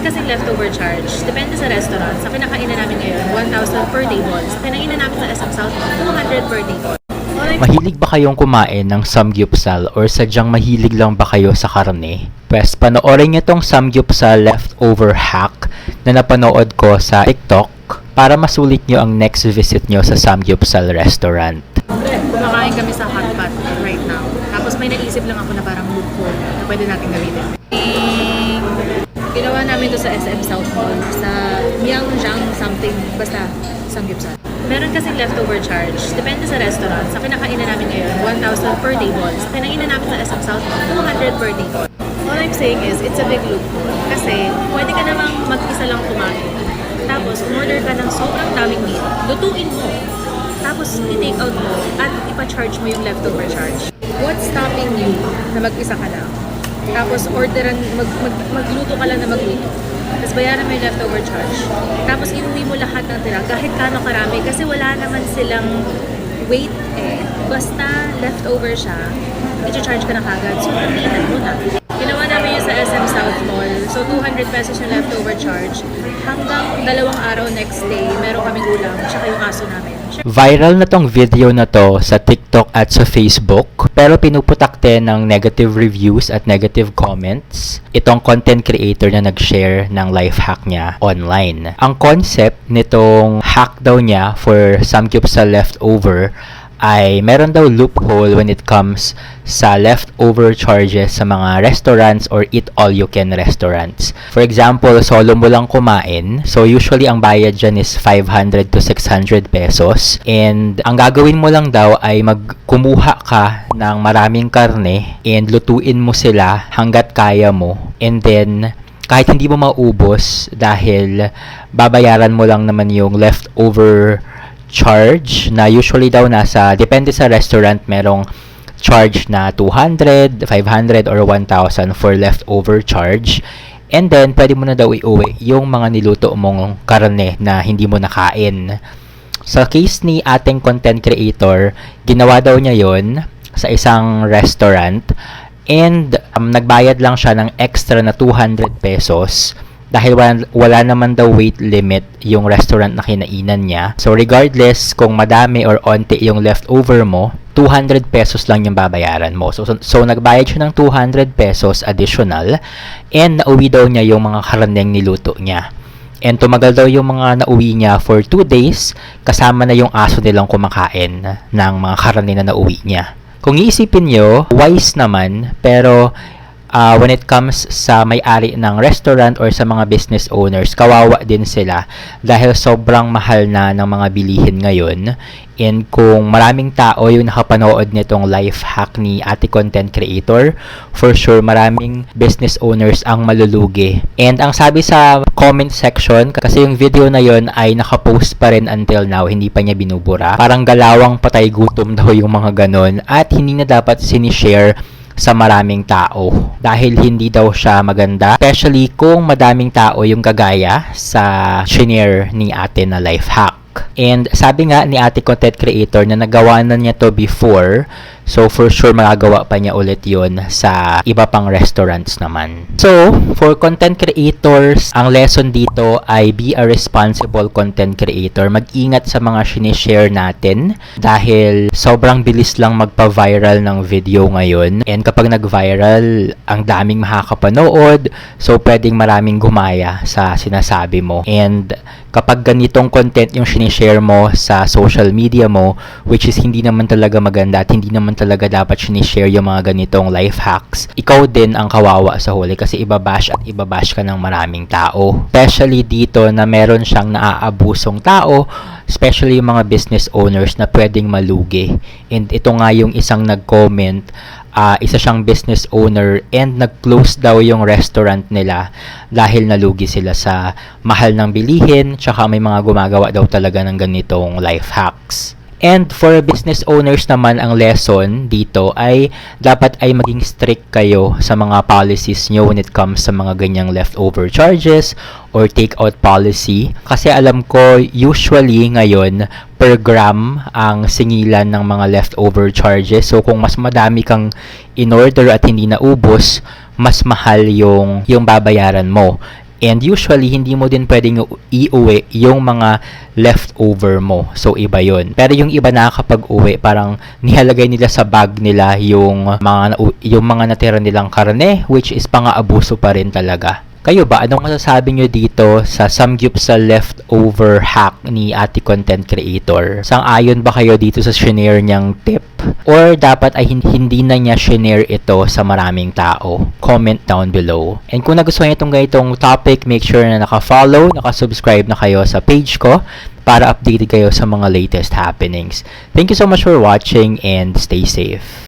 Kasing leftover charge, depende sa restaurant. Sa kinakainan namin ngayon, 1,000 per table. Sa kinainan namin sa SM South, 200 per table. Mahilig ba kayong kumain ng samgyupsal or sadyang mahilig lang ba kayo sa karne? Pwes, panoorin niyo tong samgyupsal leftover hack na napanood ko sa TikTok para masulit niyo ang next visit niyo sa samgyupsal restaurant. kumakain kami sa hot pot right now. Tapos may naisip lang ako na parang loophole na pwede natin gamitin. Ginawa namin to sa SM South Mall, sa Myeongjeong something, basta Samgyeopsal. Meron kasing leftover charge, depende sa restaurant. Sa kinakainan namin ngayon, 1,000 per table. Sa kinainan namin sa SM South, 200 per table. All I'm saying is, it's a big loophole. Kasi, pwede ka namang mag-isa lang kumain. Tapos, umorder ka ng sobrang daming meat. Lutuin mo. Tapos, i-take out mo at ipa-charge mo yung leftover charge. What's stopping you na mag-isa ka lang? Tapos, orderan, mag, mag, magluto ka lang na magluto. Tapos, bayaran mo yung leftover charge. Tapos, iuwi mo lahat ng tira, kahit kano karami. Kasi wala naman silang weight eh. Basta leftover siya, i-charge ka na kagad. So, pilitan mo na. Sa SM South Mall. So, 200 pesos yung leftover charge. Hanggang dalawang araw next day, meron kaming ulam, tsaka yung aso namin. Viral na tong video na to sa TikTok at sa Facebook pero pinuputakte ng negative reviews at negative comments itong content creator na nag-share ng life hack niya online. Ang concept nitong hack daw niya for samgyupsal leftover ay meron daw loophole when it comes sa leftover charges sa mga restaurants or eat all you can restaurants. For example, solo mo lang kumain. So usually ang bayad dyan is 500 to 600 pesos. And ang gagawin mo lang daw ay magkumuha ka ng maraming karne and lutuin mo sila hanggat kaya mo. And then kahit hindi mo maubos dahil babayaran mo lang naman yung leftover charge na usually daw nasa depende sa restaurant merong charge na 200, 500 or 1,000 for leftover charge. And then pwede mo na daw iuwi yung mga niluto mong karne na hindi mo nakain. Sa case ni ating content creator, ginawa daw niya yon sa isang restaurant and um, nagbayad lang siya ng extra na 200 pesos dahil wala, wala naman daw weight limit yung restaurant na kinainan niya. So regardless kung madami or onti yung leftover mo, 200 pesos lang yung babayaran mo. So, so, so nagbayad siya ng 200 pesos additional and nauwi daw niya yung mga karneng niluto niya. And tumagal daw yung mga nauwi niya for 2 days kasama na yung aso nilang kumakain ng mga karne na nauwi niya. Kung iisipin nyo, wise naman, pero uh, when it comes sa may-ari ng restaurant or sa mga business owners, kawawa din sila dahil sobrang mahal na ng mga bilihin ngayon. And kung maraming tao yung nakapanood nitong life hack ni ate content creator, for sure maraming business owners ang malulugi. And ang sabi sa comment section, kasi yung video na yon ay nakapost pa rin until now, hindi pa niya binubura. Parang galawang patay gutom daw yung mga ganon at hindi na dapat sinishare sa maraming tao. Dahil hindi daw siya maganda especially kung madaming tao yung kagaya sa shinare ni ate na life hack. And sabi nga ni ate content creator na nagawa na niya to before so for sure magagawa pa niya ulit yon sa iba pang restaurants naman. So for content creators ang lesson dito ay be a responsible content creator. Mag-ingat sa mga sinishare natin dahil sobrang bilis lang magpa-viral ng video ngayon. And kapag nag-viral ang daming makakapanood. So pwedeng maraming gumaya sa sinasabi mo. And kapag ganitong content yung sinishare mo sa social media mo which is hindi naman talaga maganda at hindi naman talaga dapat sinishare yung mga ganitong life hacks. Ikaw din ang kawawa sa huli kasi ibabash at ibabash ka ng maraming tao. Especially dito na meron siyang naaabusong tao especially yung mga business owners na pwedeng malugi. And ito nga yung isang nag-comment ah, isa siyang business owner and nag-close daw yung restaurant nila dahil nalugi sila sa mahal ng bilihin tsaka may mga gumagawa daw talaga ng ganitong life hacks. And for business owners naman ang lesson dito ay dapat ay maging strict kayo sa mga policies nyo when it comes sa mga ganyang leftover charges or take out policy. Kasi alam ko usually ngayon per gram ang singilan ng mga leftover charges. So kung mas madami kang in order at hindi naubos, mas mahal yung yung babayaran mo. And usually, hindi mo din pwedeng iuwi yung mga leftover mo. So, iba yun. Pero yung iba nakakapag-uwi, parang nilalagay nila sa bag nila yung mga, yung mga natira nilang karne, which is pang-aabuso pa rin talaga. Kayo ba, anong masasabi nyo dito sa samgyupsal leftover hack ni ate content creator? Sang-ayon ba kayo dito sa shinare niyang tip? Or dapat ay hin- hindi na niya shinare ito sa maraming tao? Comment down below. And kung nagustuhan niyo itong ganitong topic, make sure na naka-follow, naka-subscribe na kayo sa page ko para updated kayo sa mga latest happenings. Thank you so much for watching and stay safe.